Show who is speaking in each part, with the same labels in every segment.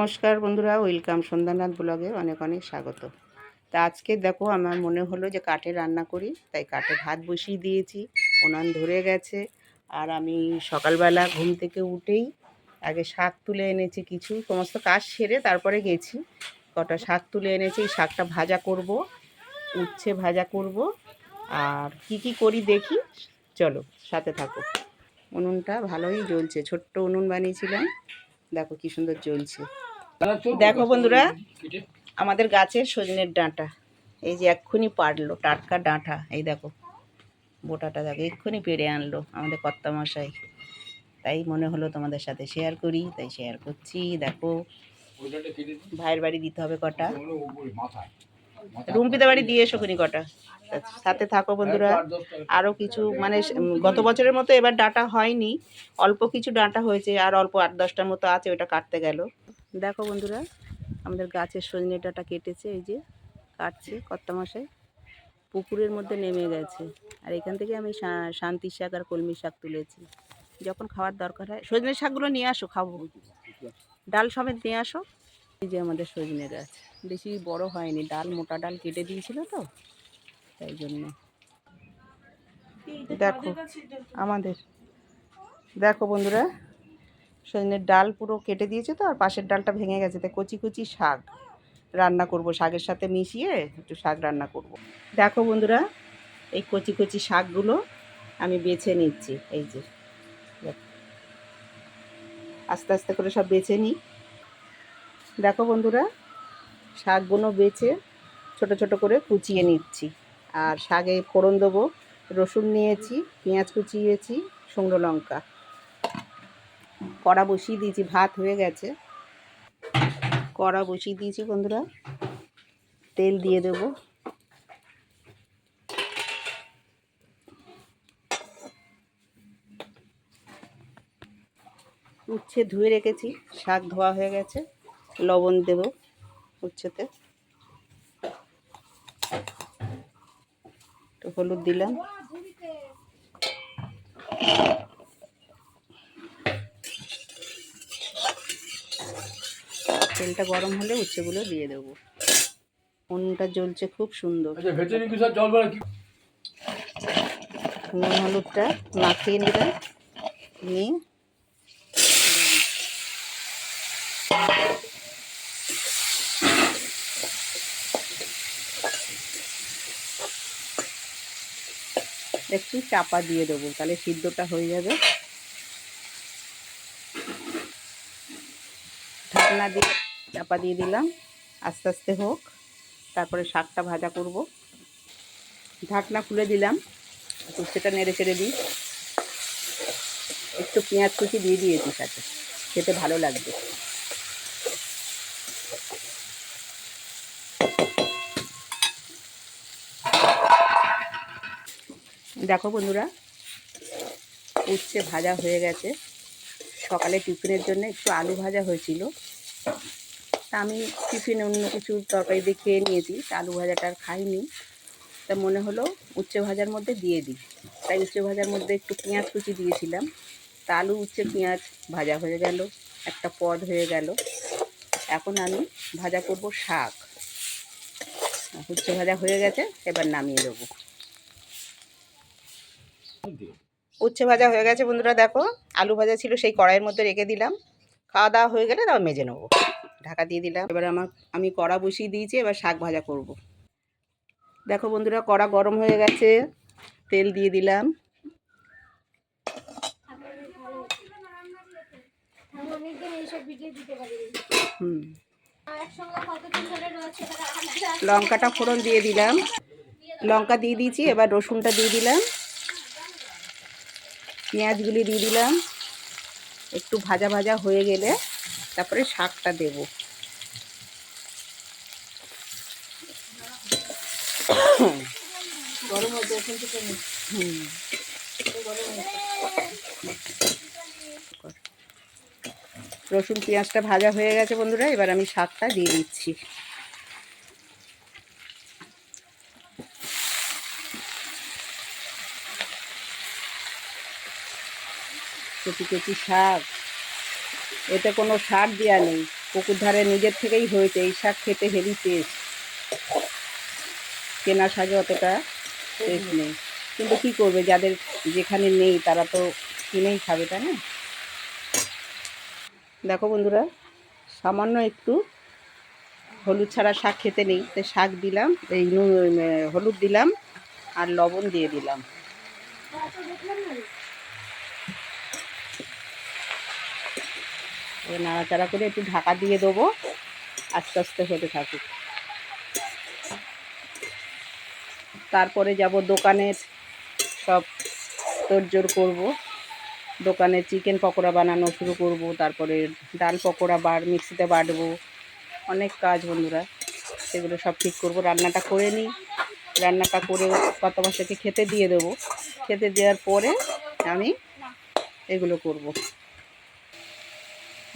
Speaker 1: নমস্কার বন্ধুরা, ওয়েলকাম সন্ধ্যানাথ ব্লগে অনেক অনেক স্বাগত। তা আজকে দেখো আমার মনে হলো যে কাঠে রান্না করি, তাই কাঠে ভাত বসিয়ে দিয়েছি, উনান ধরে গেছে, আর আমি সকালবেলা ঘুম থেকে উঠেই আগে শাক তুলে এনেছি কিছু, সমস্ত কাজ সেরে তারপরে গেছি, কটা শাক তুলে এনেছি, এই শাকটা ভাজা করব, উচ্ছে ভাজা করব, আর কি কি করি দেখি, চলো সাথে থাকো। উনুনটা ভালোই জ্বলছে, ছোট্ট উনুন বানিয়েছিলাম দেখো কি সুন্দর জ্বলছে। দেখো বন্ধুরা, আমাদের গাছের সজনের ডাঁটা। এই যে এক্ষুনি পারল, টাটকা ডাঁটা। এই দেখো, বোটাটা দেখো, এক্ষুনি পেরে আনলো আমাদের কর্তামশাই। তাই মনে হলো তোমাদের সাথে শেয়ার করি, তাই শেয়ার করছি। দেখো, ভাইয়ের বাড়ি দিতে হবে কটা। রুম্পিদের বাড়ি দিয়ে এসো খুনি কটা। সাথে থাকো বন্ধুরা। আরও কিছু মানে গত বছরের মতো এবার ডাটা হয়নি। অল্প কিছু ডাঁটা হয়েছে, আর অল্প আট দশটার মতো আছে, ওটা কাটতে গেল। দেখো বন্ধুরা, আমাদের গাছের সজনে ডাঁটা কেটেছে, এই যে কাটছে কর্তামশাই। পুকুরের মধ্যে নেমে গেছে। আর এখান থেকে আমি শান্তি শাক আর কলমি শাক তুলেছি। যখন খাওয়ার দরকার হয়, সজনে শাকগুলো নিয়ে আসো, খাব। ডাল সমেত নিয়ে আসো। এই যে আমাদের সজনে গাছ। বেশি বড় হয়নি ডাল মোটা ডাল কেটে দিয়েছিল তো তাই জন্য। দেখো আমাদের। দেখো বন্ধুরা সজনের ডাল পুরো কেটে দিয়েছে তো আর পাশের ডালটা ভেঙে গেছে। তাই কচি কচি শাক রান্না করব শাকের সাথে মিশিয়ে একটু শাক রান্না করব। দেখো বন্ধুরা এই কচি কচি শাকগুলো আমি বেছে নিচ্ছি এই যে। দেখো। আস্তে আস্তে করে সব বেছে নিই। দেখো বন্ধুরা, শাকগুলো বেছে ছোট ছোট করে কুচিয়ে নিচ্ছি। আর শাকে ফোড়ন দেবো, রসুন নিয়েছি, পেঁয়াজ কুচিয়েছি, শুকনো লঙ্কা। কড়া বসিয়ে দিয়েছি, ভাত হয়ে গেছে। কড়া বসিয়ে দিয়েছি বন্ধুরা, তেল দিয়ে দেব। উচ্ছে ধুয়ে রেখেছি, শাক ধোয়া হয়ে গেছে। লবণ দেব উচ্ছেতে। একটু হলুদ দিলাম। তেলটা গরম হলে উচ্ছেগুলো দিয়ে দেবো। উনুনটা জ্বলছে খুব সুন্দর।
Speaker 2: আচ্ছা
Speaker 1: নুন হলুদটা মাখিয়ে নিলাম। নিয়ে একটু চাপা দিয়ে দেবো, তাহলে সিদ্ধটা হয়ে যাবে। ঢাকনা দিয়ে চাপা দিয়ে দিলাম, আস্তে আস্তে হোক, তারপরে শাকটা ভাজা করব। ঢাকনা খুলে দিলাম উচ্ছেটা নেড়ে চেড়ে দিই। একটু পেঁয়াজ কুচি দিয়ে দিয়েছি সাথে খেতে ভালো লাগবে। দেখো বন্ধুরা, উচ্ছে ভাজা হয়ে গেছে। সকালে টিফিনের জন্য একটু আলু ভাজা হয়েছিল। তা আমি টিফিনে অন্য কিছু তরকারি দিয়ে খেয়ে নিয়েছি, তা আলু ভাজাটা আর খাইনি। তা মনে হলো উচ্ছে ভাজার মধ্যে দিয়ে দিই। তাই উচ্ছে ভাজার মধ্যে একটু পেঁয়াজ কুচি দিয়েছিলাম। তা আলু, উচ্ছে, পেঁয়াজ ভাজা হয়ে গেল, একটা পদ হয়ে গেল। এখন আমি ভাজা করব শাক। উচ্ছে ভাজা হয়ে গেছে, এবার নামিয়ে দেবো। উচ্ছে ভাজা হয়ে গেছে বন্ধুরা, দেখো। আলু ভাজা ছিল, সেই কড়াইয়ের মধ্যে রেখে দিলাম। খাওয়া দাওয়া হয়ে গেলে তারপর মেজে নেব। ঢাকা দিয়ে দিলাম। এবার আমার, আমি কড়া বসিয়ে দিয়েছি, এবার শাক ভাজা করব। দেখো বন্ধুরা, কড়া গরম হয়ে গেছে। তেল দিয়ে দিলাম। লঙ্কাটা ফোড়ন দিয়ে দিলাম। লঙ্কা দিয়ে দিয়েছি, এবার রসুনটা দিয়ে দিলাম। পেঁয়াজগুলি দিয়ে দিলাম। একটু ভাজা ভাজা হয়ে গেলে তারপরে শাকটা দেব। গরম হুম। রসুন পেঁয়াজটা ভাজা হয়ে গেছে বন্ধুরা এবার আমি শাকটা দিয়ে দিচ্ছি। কচি কচি শাক। এতে কোনো সার দেওয়া নেই। পুকুর ধারে নিজের থেকেই হয়েছে। এই শাক খেতে হেভি টেস্ট কেনা শাকে অতটা টেস্ট নেই। কিন্তু কি করবে? যাদের যেখানে নেই, তারা তো কিনেই খাবে, তাই না? দেখো বন্ধুরা, সামান্য একটু হলুদ ছাড়া শাক খেতে নেই। তাই শাক দিলাম, এই হলুদ দিলাম আর লবণ দিয়ে দিলাম
Speaker 3: তো দেখলাম না
Speaker 1: এবার নাড়াচাড়া করে একটু ঢাকা দিয়ে দেবো। আস্তে আস্তে হতে থাকুক। তারপরে যাব দোকানের সব তোড়জোড় করব। দোকানে চিকেন পকোড়া বানানো শুরু করব। তারপরে ডাল পকোড়া বার, মিক্সিতে বাটবো। অনেক কাজ বন্ধুরা, সেগুলো সব ঠিক করব। রান্নাটা করে নিই। রান্নাটা করে কত মাসেকে খেতে দিয়ে দেবো। খেতে দেওয়ার পরে আমি এগুলো করব।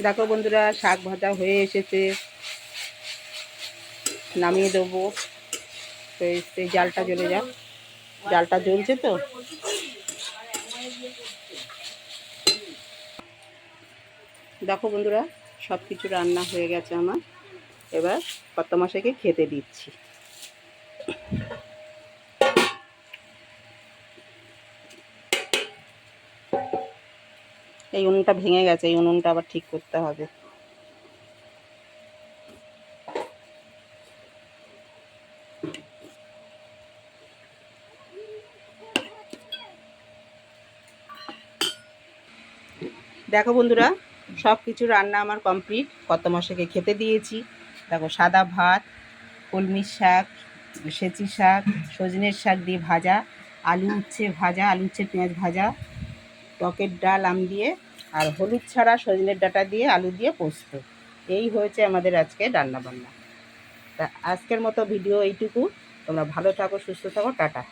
Speaker 1: দেখো বন্ধুরা, শাক ভাজা হয়ে এসেছে। নামিয়ে দেবো। তো এই জালটা জ্বলে যাক। জালটা জ্বলছে তো? দেখো বন্ধুরা সব কিছু রান্না হয়ে গেছে আমার। এবার কত মাসেকে খেতে দিচ্ছি। এই উনুনটা ভেঙে গেছে, এই উনুনটা আবার ঠিক করতে হবে। দেখো বন্ধুরা সব কিছু রান্না আমার কমপ্লিট। কত মশাকে খেতে দিয়েছি। দেখো সাদা ভাত কলমির শাক, সেচি শাক, সজনের শাক দিয়ে ভাজা, আলু উচ্ছে ভাজা, আলু উচ্ছে পেঁয়াজ ভাজা, টকের ডাল, আম দিয়ে আর হলুদ ছাড়া সজনের ডাটা দিয়ে আলু দিয়ে পোস্ত। এই হয়েছে আমাদের আজকে রান্নাবান্না। তা আজকের মতো ভিডিও এইটুকু। তোমরা ভালো থাকো, সুস্থ থাকো, টাটা।